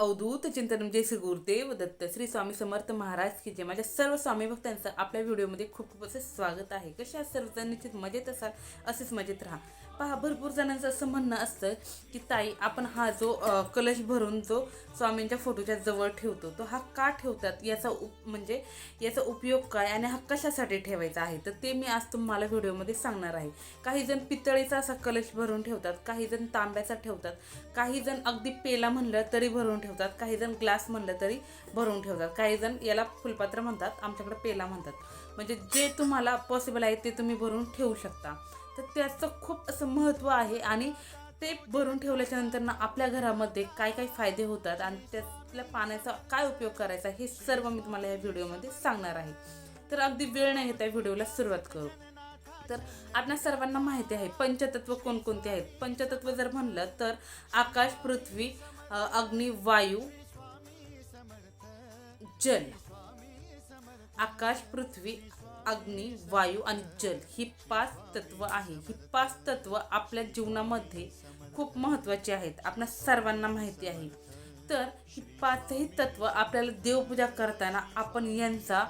अवधूत चिंतन जय श्री गुरुदेव दत्त श्री स्वामी समर्थ महाराज की जय. माझ्या सर्व स्वामी भक्तांचं आपल्या व्हिडिओमध्ये खूप खूप असं स्वागत आहे. कशा सर्वजण? निश्चित मजेत असाल? असेच मजेत राहा. पहा भरपूर जणांचं असं म्हणणं असतं की ताई आपण हा जो कलश भरून जो स्वामींच्या फोटोच्या जवळ ठेवतो तो हा का ठेवतात? याचा उप म्हणजे याचा उपयोग काय आणि हा कशासाठी ठेवायचा आहे? तर ते मी आज तुम्हाला व्हिडिओमध्ये सांगणार आहे. काही जण पितळीचा असा कलश भरून ठेवतात काही जण तांब्याचा ठेवतात काही जण अगदी पेला म्हणलं तरी भरून ठेवतात काही जण ग्लास म्हणलं तरी भरून ठेवतात काही जण याला फुलपात्र म्हणतात आमच्याकडे पेला म्हणतात. म्हणजे जे तुम्हाला पॉसिबल आहे ते तुम्ही भरून ठेवू शकता. तर त्याचं खूप असं महत्त्व आहे आणि ते भरून ठेवल्याच्या नंतर ना आपल्या घरामध्ये काय काय फायदे होतात आणि त्यातल्या पाण्याचा काय उपयोग करायचा हे सर्व मी तुम्हाला या व्हिडिओमध्ये सांगणार आहे. तर अगदी वेळ नाही घेता व्हिडिओला सुरुवात करू. तर आपल्या सर्वांना माहिती आहे पंचतत्व कोणकोणते आहेत? पंचतत्व जर म्हणलं तर आकाश पृथ्वी अग्नी वायू जल. आकाश पृथ्वी अग्नी वायू आणि जल ही पाच तत्व आहे. ही पाच तत्व आपल्या जीवनामध्ये खूप महत्वाची आहेत. आपल्या सर्वांना माहिती आहे. तर ही पाचही तत्व आपल्याला देवपूजा करताना आपण यांचा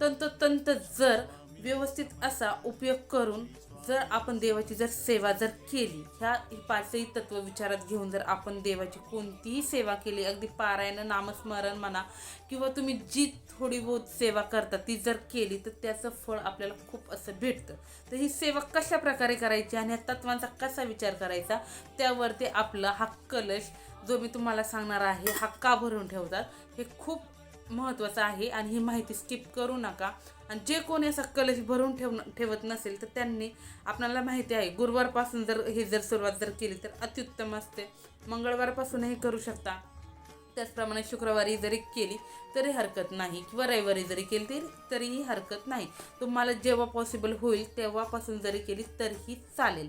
तंतोतंत जर व्यवस्थित असा उपयोग करून जर आपण देवाची जर सेवा जर केली ह्या पाचही तत्व विचारात घेऊन जर आपण देवाची कोणतीही सेवा केली अगदी पारायण नामस्मरण म्हणा किंवा तुम्ही जी थोडी बहुत सेवा करता ती जर केली तर त्याचं फळ आपल्याला खूप असं भेटतं. तर ही सेवा कशा प्रकारे करायची आणि या तत्वांचा कसा विचार करायचा त्यावरती आपला हा कलश जो मी तुम्हाला सांगणार आहे हा का भरून ठेवतात हे खूप महत्त्वाचं आहे आणि ही माहिती स्किप करू नका. आणि जे कोणी असा कलश भरून ठेव ठेवत नसेल तर त्यांनी आपल्याला माहिती आहे गुरुवारपासून जर ही जर सुरुवात जर केली तर अत्युत्तम असते. मंगळवारपासूनही करू शकता. त्याचप्रमाणे शुक्रवारी जरी केली तरी हरकत नाही. किंवा रविवारी जरी केली तरी तरीही हरकत नाही. तुम्हाला जेव्हा पॉसिबल होईल तेव्हापासून जरी केली तरीही चालेल.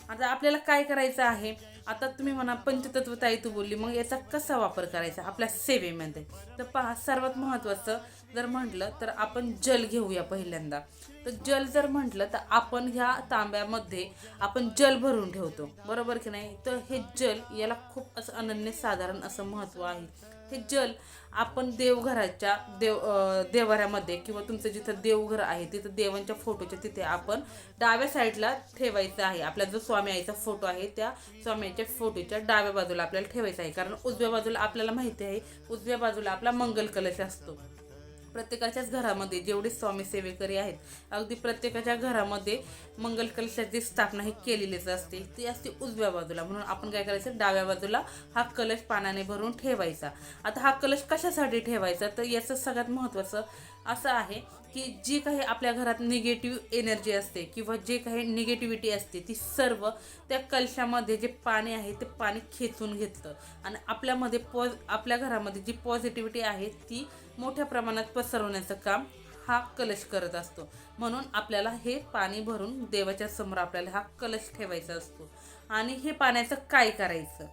आता आपल्याला काय करायचं आहे? आता तुम्ही म्हणा पंचतत्व ताई तू बोलली मग याचा कसा वापर करायचा? आपल्या सेवेमध्ये. तर पहा सर्वात महत्त्वाचं जर म्हटलं तर आपण जल घेऊया पहिल्यांदा. तर जल जर म्हटलं तर आपण ह्या तांब्यामध्ये आपण जल भरून ठेवतो. बरोबर की नाही? तर हे जल याला खूप असं अनन्य साधारण असं महत्त्व आहे. हे जल आपण देवघराच्या देव देवऱ्यामध्ये देवाऱ्यामध्ये किंवा तुमचं जिथं देवघर आहे तिथं देवांच्या फोटोच्या तिथे आपण डाव्या साईडला ठेवायचं आहे. आपला जो स्वामी आईचा फोटो आहे त्या स्वामीच्या फोटोच्या डाव्या बाजूला आपल्याला ठेवायचा आहे. कारण उजव्या बाजूला आपल्याला माहिती आहे उजव्या बाजूला आपला मंगल कलश असतो. प्रत्येकाच्याच घरामध्ये जेवढे स्वामी सेवेकरी आहेत अगदी प्रत्येकाच्या घरामध्ये मंगल कलशाची स्थापना ही केलेलीच असते. ती असते उजव्या बाजूला. म्हणून आपण काय करायचं? डाव्या बाजूला हा कलश पाण्याने भरून ठेवायचा. आता हा कलश कशासाठी ठेवायचा? तर याचं सगळ्यात महत्त्वाचं असं आहे की जी काही आपल्या घरात निगेटिव्ह एनर्जी असते किंवा जे काही निगेटिव्हिटी असते ती सर्व त्या कलशामध्ये जे पाणी आहे ते पाणी खेचून घेतलं आणि आपल्यामध्ये पॉज आपल्या घरामध्ये जी पॉझिटिव्हिटी आहे ती मोठ्या प्रमाणात पसरवण्याचं काम हा कलश करत असतो. म्हणून आपल्याला हे पाणी भरून देवाच्या समोर आपल्याला हा कलश ठेवायचा असतो. आणि हे पाण्याचं काय करायचं?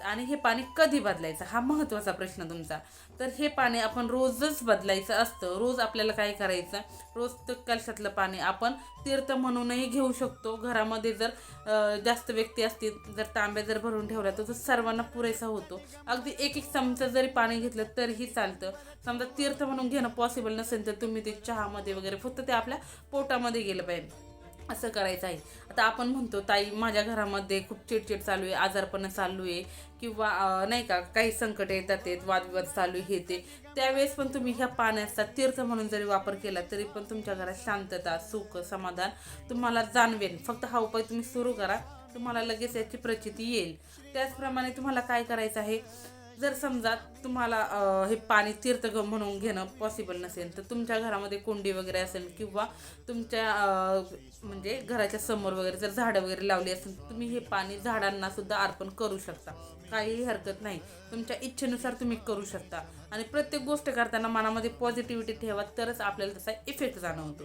आणि हे पाणी कधी बदलायचं? हा महत्त्वाचा प्रश्न तुमचा. तर हे पाणी आपण रोजच बदलायचं असतं. रोज आपल्याला काय करायचं? रोज तर कलशातलं पाणी आपण तीर्थ म्हणूनही घेऊ शकतो. घरामध्ये जर जास्त व्यक्ती असतील जर तांब्या जर भरून ठेवला तर तो सर्वांना पुरेसा होतो. अगदी एक एक चमचा जरी पाणी घेतलं तरीही चालतं. समजा तीर्थ म्हणून घेणं पॉसिबल नसेल तर तुम्ही ते चहामध्ये वगैरे फक्त ते आपल्या पोटामध्ये गेलं पाहिजे. असं करायचं आहे. आता आपण म्हणतो ताई माझ्या घरामध्ये खूप चिडचिड चालू आहे आजारपणं चालू आहे किंवा नाही का काही संकट येतात आहेत वादविवाद चालू आहे हे ते. त्यावेळेस पण तुम्ही ह्या पाण्याचा तीर्थ म्हणून जरी वापर केला तरी पण तुमच्या घरात शांतता सुख समाधान तुम्हाला जाणवेल. फक्त हा उपाय तुम्ही सुरू करा तुम्हाला लगेच याची प्रचिती येईल. त्याचप्रमाणे तुम्हाला काय करायचं आहे जर समजा तुम्हाला हे पाणी तीर्थ म्हणून घेणं पॉसिबल नसेल तर तुमच्या घरामध्ये कुंडी वगैरे असेल किंवा तुमच्या म्हणजे घराच्या समोर वगैरे जर झाडं वगैरे लावली असेल तर तुम्ही हे पाणी झाडांना सुद्धा अर्पण करू शकता. काहीही हरकत नाही. तुमच्या इच्छेनुसार तुम्ही करू शकता. आणि प्रत्येक गोष्ट करताना मनामध्ये पॉझिटिव्हिटी ठेवा तरच आपल्याला त्याचा इफेक्ट जाणवतो.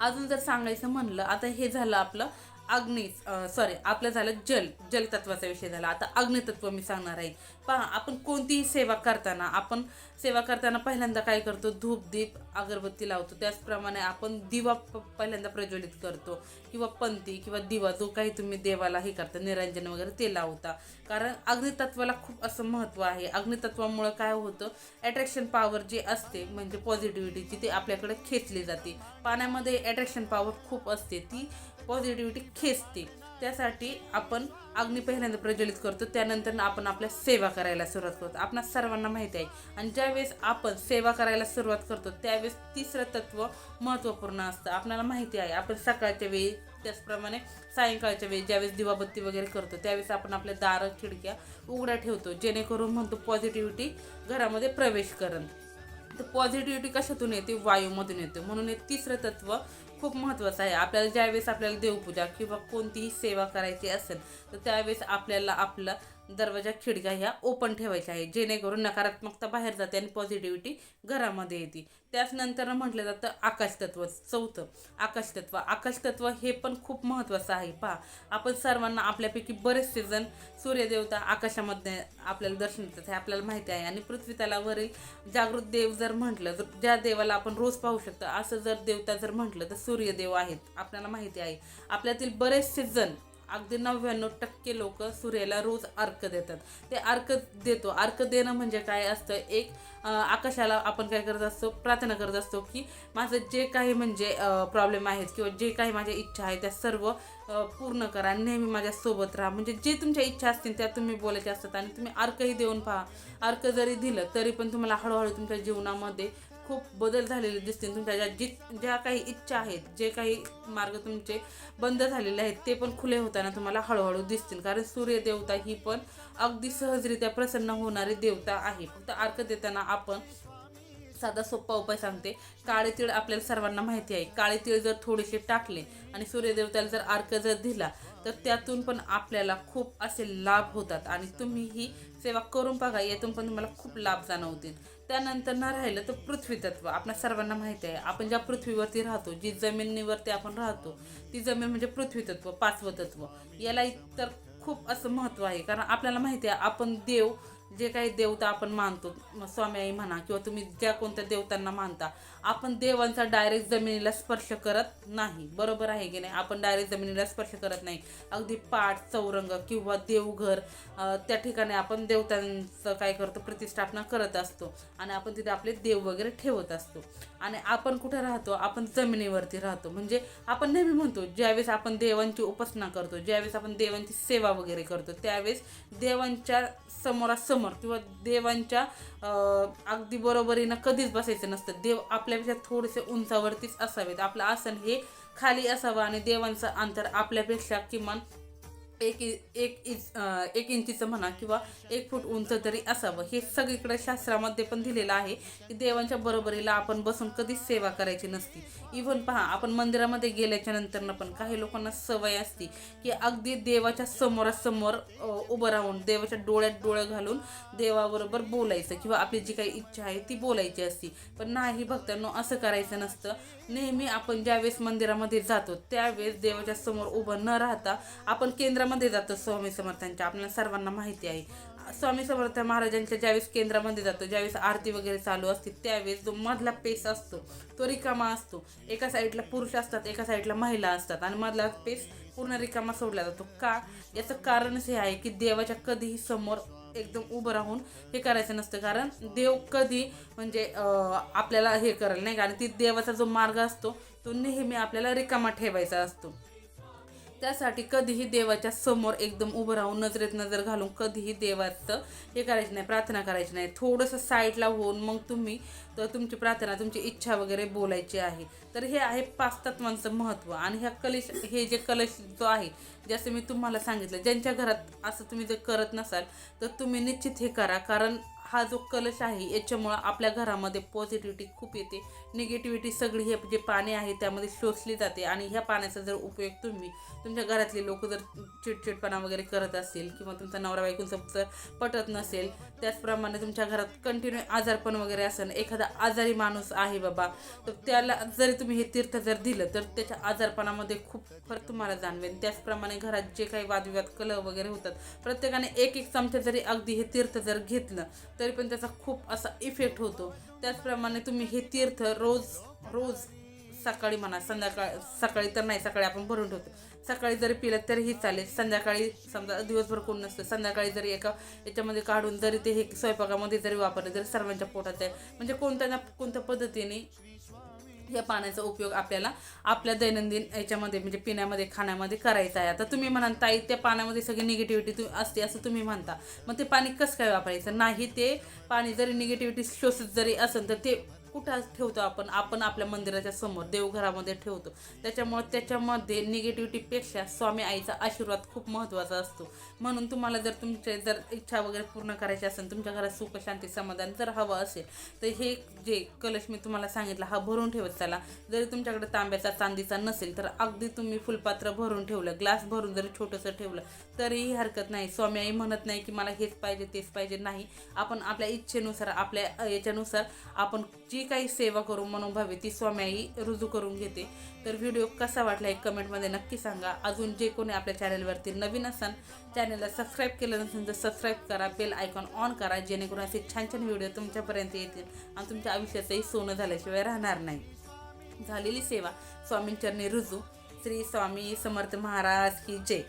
अजून जर सांगायचं म्हणलं आता हे झालं आपलं अग्नी सॉरी आपलं झालं जल जलतत्वाचा विषय झाला. आता अग्नितत्व मी सांगणार आहे. पहा आपण कोणतीही सेवा करताना आपण सेवा करताना पहिल्यांदा काय करतो? धूप दीप अगरबत्ती लावतो. त्याचप्रमाणे आपण दिवा प- पहिल्यांदा प्रज्वलित करतो. किंवा पंथी किंवा दिवा जो काही तुम्ही देवाला हे करता निरंजन वगैरे ते लावता. कारण अग्नितत्वाला खूप असं महत्त्व आहे. अग्नितत्वामुळं काय होतं? ॲट्रॅक्शन पॉवर जी असते म्हणजे पॉझिटिव्हिटीची ती आपल्याकडे खेचली जाते. पाण्यामध्ये ॲट्रॅक्शन पॉवर खूप असते. ती पॉझिटिव्हिटी खेचते. त्यासाठी आपण अग्नी पहिल्यांदा प्रज्वलित करतो त्यानंतर आपण आपल्या सेवा करायला सुरुवात करतो. आपणा सर्वांना माहिती आहे. आणि ज्यावेळेस आपण सेवा करायला सुरुवात करतो त्यावेळेस तिसरं तत्व महत्त्वपूर्ण असतं. आपल्याला माहिती आहे आपण सकाळच्या वेळी त्याचप्रमाणे सायंकाळच्या वेळी ज्यावेळेस दिवाबत्ती वगैरे करतो त्यावेळेस आपण आपल्या दार खिडक्या उघड्या ठेवतो. जेणेकरून म्हणतो पॉझिटिव्हिटी घरामध्ये प्रवेश करण तर पॉझिटिव्हिटी कशातून येते? वायूमधून येते. म्हणून हे तिसरं तत्व खूप महत्त्वाचं आहे. आपल्याला ज्यावेळेस आपल्याला देवपूजा किंवा कोणतीही सेवा करायची असेल तर त्यावेळेस आपल्याला आपलं दरवाजा खिडक्या ह्या ओपन ठेवायच्या आहे जेणेकरून नकारात्मकता बाहेर जाते आणि पॉझिटिव्हिटी घरामध्ये येते. त्याच नंतर म्हटलं जातं आकाशतत्व चौथं आकाशतत्व आकाशतत्व हे पण खूप महत्त्वाचं आहे. पहा आपण सर्वांना आपल्यापैकी बरेचसे जण सूर्यदेवता आकाशामध्ये आपल्याला दर्शन देतात हे आपल्याला माहिती आहे. आणि पृथ्वीतलावरील जागृत देव जर म्हटलं तर ज्या देवाला आपण रोज पाहू शकतो असं जर देवता जर म्हटलं तर सूर्यदेव आहेत. आपल्याला माहिती आहे. आपल्यातील बरेचसे जण अगदी नव्याण्णव टक्के लोक सूर्याला रोज अर्क देतात. ते अर्क देतो. अर्क देणं म्हणजे काय असतं? एक आकाशाला आपण काय करत असतो? प्रार्थना करत असतो की माझं जे काही म्हणजे प्रॉब्लेम आहेत किंवा जे काही माझ्या इच्छा आहेत त्या सर्व पूर्ण करा. नेहमी माझ्यासोबत राहा. म्हणजे जे तुमच्या इच्छा असतील त्या तुम्ही बोलायच्या असतात आणि तुम्ही अर्कही देऊन पहा. अर्क जरी दिलं तरी पण तुम्हाला हळूहळू तुमच्या जीवनामध्ये खूप बदल झालेले दिसतील तुमच्या ज्या जित ज्या काही इच्छा आहेत जे काही मार्ग तुमचे बंद झालेले आहेत ते पण खुले होताना तुम्हाला हळूहळू दिसतील. कारण सूर्यदेवता ही पण अगदी सहजरित्या प्रसन्न होणारी देवता आहे. फक्त अर्क देताना आपण साधा सोपा उपाय सांगते. काळे तीळ आपल्याला सर्वांना माहिती आहे. काळे तीळ जर थोडेसे टाकले आणि सूर्यदेवताला जर अर्क जर दिला तर त्यातून पण आपल्याला खूप असे लाभ होतात आणि तुम्ही ही सेवा करून बघा यातून पण तुम्हाला खूप लाभ जाणवतील. त्यानंतर न राहिलं तर पृथ्वी तत्व. आपल्या सर्वांना माहिती आहे आपण ज्या पृथ्वीवरती राहतो जी जमिनीवरती आपण राहतो ती जमीन म्हणजे पृथ्वी तत्व पाचवं तत्व. याला इतर खूप असं महत्त्व आहे कारण आपल्याला माहिती आहे आपण देव जे काही देवता आपण मानतो स्वामी आई म्हणा किंवा तुम्ही ज्या कोणत्या देवतांना मानता आपण देवांचा डायरेक्ट जमिनीला स्पर्श करत नाही. बरोबर आहे की नाही? आपण डायरेक्ट जमिनीला स्पर्श करत नाही. अगदी पाठ चौरंग किंवा देवघर त्या ठिकाणी आपण देवतांचं काय करतो? प्रतिष्ठापना करत असतो. आणि आपण तिथे आपले देव वगैरे ठेवत असतो. आणि आपण कुठे राहतो? आपण जमिनीवरती राहतो. म्हणजे आपण नेहमी म्हणतो ज्यावेळेस आपण देवांची उपासना करतो ज्यावेळेस आपण देवांची सेवा वगैरे करतो त्यावेळेस देवांच्या समोरासमोर किंवा देवांच्या अगदी बरोबरीनं कधीच बसायचं नसतं. देव आपल्या आपल्यापेक्षा थोडेसे उंचावरतीच असावेत. आपलं आसन हे खाली असावं आणि देवांचं अंतर आपल्यापेक्षा किमान एक इ- एक इंच एक इंचीचं म्हणा किंवा एक फूट उंच तरी असावं. हे सगळीकडे शास्त्रामध्ये पण दिलेलं आहे की देवांच्या बरोबरीला आपण बसून कधीच सेवा करायची नसती. इव्हन पहा आपण मंदिरामध्ये गेल्याच्या नंतरनं पण काही लोकांना सवय असते की अगदी देवाच्या समोरासमोर उभं राहून देवाच्या डोळ्यात डोळं घालून देवाबरोबर बोलायचं किंवा आपली जी काही इच्छा आहे ती बोलायची असती. पण नाही भक्तांनो असं करायचं नसतं. नेहमी आपण ज्यावेळेस मंदिरामध्ये जातो त्यावेळेस देवाच्या समोर उभं न राहता आपण केंद्रामध्ये जातो स्वामी समर्थांच्या. आपल्याला सर्वांना माहिती आहे. स्वामी समर्थ महाराजांच्या ज्यावेळेस केंद्रामध्ये जातो ज्यावेळेस आरती वगैरे चालू असते त्यावेळेस जो मधला पेस असतो तो रिकामा असतो. एका साईडला पुरुष असतात एका साईडला महिला असतात आणि मधला पेस पूर्ण रिकामा सोडला जातो. का? याचं कारणच हे आहे की देवाच्या कधीही समोर एकदम उभं राहून हे करायचं नसतं. कारण देव कधी म्हणजे आपल्याला हे करेल नाही का? आणि ती देवाचा जो मार्ग असतो तो नेहमी आपल्याला रिकामा ठेवायचा असतो. त्यासाठी कधीही देवाच्या समोर एकदम उभं राहून नजरेत नजर घालून कधीही देवाचं हे करायचं नाही प्रार्थना करायची नाही. थोडंसं साईडला होऊन मग तुम्ही तर तुमची प्रार्थना तुमची इच्छा वगैरे बोलायची आहे. तर हे आहे पाच तत्वांचं महत्त्व आणि ह्या कलश हे जे कलश जो आहे जसं मी तुम्हाला सांगितलं ज्यांच्या घरात असं तुम्ही जर करत नसाल तर तुम्ही निश्चित हे करा. कारण हा जो कलश आहे याच्यामुळं आपल्या घरामध्ये पॉझिटिव्हिटी खूप येते. निगेटिव्हिटी सगळी हे जे पाणी आहे त्यामध्ये शोषली जाते आणि ह्या पाण्याचा जर उपयोग तुम्ही तुमच्या घरातले लोक जर चिडचिडपणा वगैरे करत असतील किंवा तुमचा नवरा बायकोचा जर पटत नसेल त्याचप्रमाणे तुमच्या घरात कंटिन्यू आजारपण वगैरे असेल एखादा आजारी माणूस आहे बाबा तर त्याला जरी तुम्ही हे तीर्थ जर दिलं तर त्याच्या आजारपणामध्ये खूप फरक तुम्हाला जाणवेल. त्याचप्रमाणे घरात जे काही वादविवाद कलह वगैरे होतात प्रत्येकाने एक एक चमचा जरी अगदी हे तीर्थ जर घेतलं तरी पण त्याचा खूप असा इफेक्ट होतो. त्याचप्रमाणे तुम्ही हे तीर्थ रोज रोज सकाळी म्हणा संध्याकाळ सकाळी तर नाही सकाळी आपण भरून ठेवतो. सकाळी जरी पिलं तरीही चालेल. संध्याकाळी समजा दिवसभर कोण नसतं संध्याकाळी जरी एका याच्यामध्ये काढून जरी ते हे स्वयंपाकामध्ये जरी वापरले तरी सर्वांच्या पोटात आहे. म्हणजे कोणत्या ना कोणत्या पद्धतीने या पाण्याचा उपयोग आपल्याला आपल्या दैनंदिन याच्यामध्ये म्हणजे पिण्यामध्ये खाण्यामध्ये करायचा आहे. आता तुम्ही म्हणाल ताई त्या पाण्यामध्ये सगळी निगेटिव्हिटी तु असते असं तुम्ही म्हणता. मग ते पाणी कसं काय वापरायचं? नाही ते पाणी जरी निगेटिव्हिटी शोषित जरी असेल तर ते कुठं ठेवतो आपण? आपण आपल्या मंदिराच्या समोर देवघरामध्ये ठेवतो. त्याच्यामुळे त्याच्यामध्ये निगेटिव्हिटीपेक्षा स्वामी आईचा आशीर्वाद खूप महत्त्वाचा असतो. म्हणून तुम्हाला जर तुमचे जर इच्छा वगैरे पूर्ण करायची असेल तुमच्या घरात सुख शांती समाधान जर हवं असेल तर हे जे कलश मी तुम्हाला सांगितलं हा भरून ठेवत चला. जरी तुमच्याकडे तांब्याचा चांदीचा नसेल तर अगदी तुम्ही फुलपात्र भरून ठेवलं ग्लास भरून जरी छोटंसं ठेवलं तरीही हरकत नाही. स्वामी आई म्हणत नाही की मला हेच पाहिजे तेच पाहिजे नाही. आपण आपल्या इच्छेनुसार आपल्या याच्यानुसार आपण जी काही सेवा करू मनोभावे ती स्वामी रुजू करून घेते. तर व्हिडिओ कसा वाटला एक कमेंटमध्ये नक्की सांगा. अजून जे कोणी आपल्या चॅनलवरती नवीन असाल चॅनलला सबस्क्राईब केलं नसेल तर सबस्क्राईब करा बेल आयकॉन ऑन करा जेणेकरून असे छान छान व्हिडिओ तुमच्यापर्यंत येतील आणि तुमच्या आयुष्याचंही सोनं झाल्याशिवाय राहणार नाही. झालेली सेवा स्वामींचरणी रुजू. श्री स्वामी समर्थ महाराज की जय.